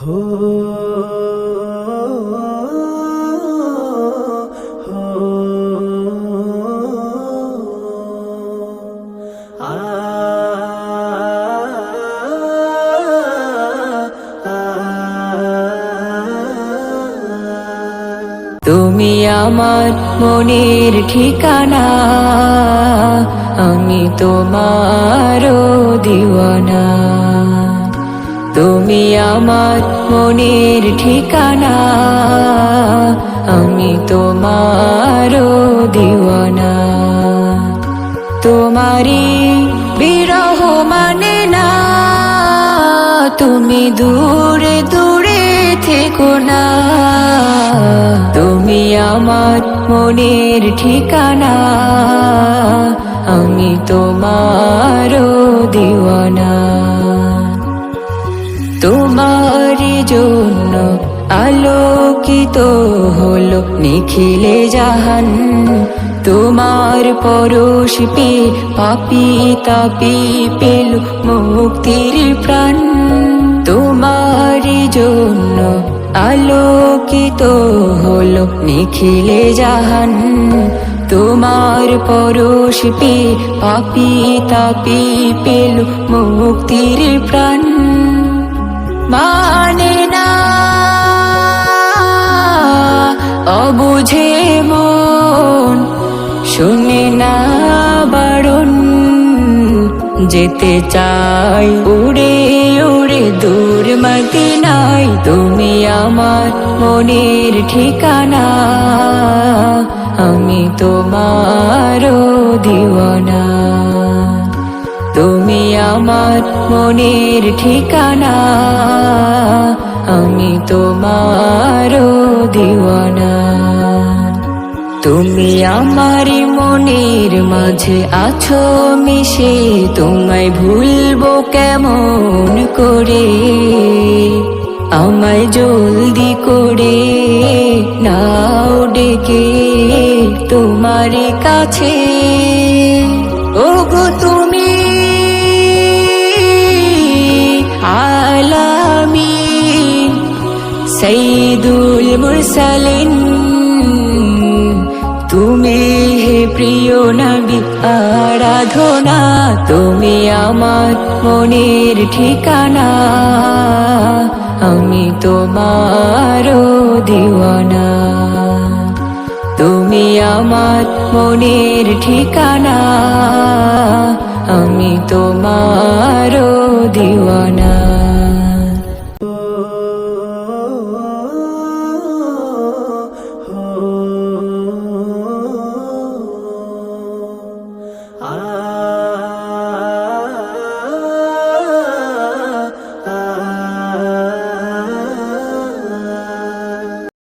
তুমি আমার মনের ঠিকানা আমি তোমার দিওয়ানা। তুমি আমার মনের ঠিকানা, আমি তোমার দিওয়ানা। তোমারি বিরহ মানে না, তুমি দূরে দূরে থেকো না। তুমি আমার মনের ঠিকানা, আমি তোমার দিওয়ানা। জন্য আলোকিত হলো নিখিলে জাহান। তোমার পরশ পে পাপি তাপি পেল মুক্তির প্রাণ। তোমার জন্য আলোকিত হলো নিখিলে জাহান। তোমার পরশ পে পাপি তাপি পেল মুক্তির প্রাণ। মানে না অবুঝে মন, শুনে না বারণ, যেতে চাই উড়ে উড়ে দূর মদিনায়। তুমি আমার মনের ঠিকানা, আমি তোমার দিওয়ানা। তুমি আমার মনের ঠিকানা, আমি তোমার দিওয়ানা। তুমি আমার মনের মাঝে আছো মিশে, তোমায় ভুলবো কেমন করে? আমায় জলদি করে নাও ডেকে তোমার কাছে। ওগো তুমি আলামিন, সঈদুল মুরসালিন। তুমি হে প্রিয় নবী আরাধনা, তুমি আমার মনের ঠিকানা। আমি তোমার দিওয়ানা। তুমি আমার মনের ঠিকানা। আমি তোমার দিওয়ানা।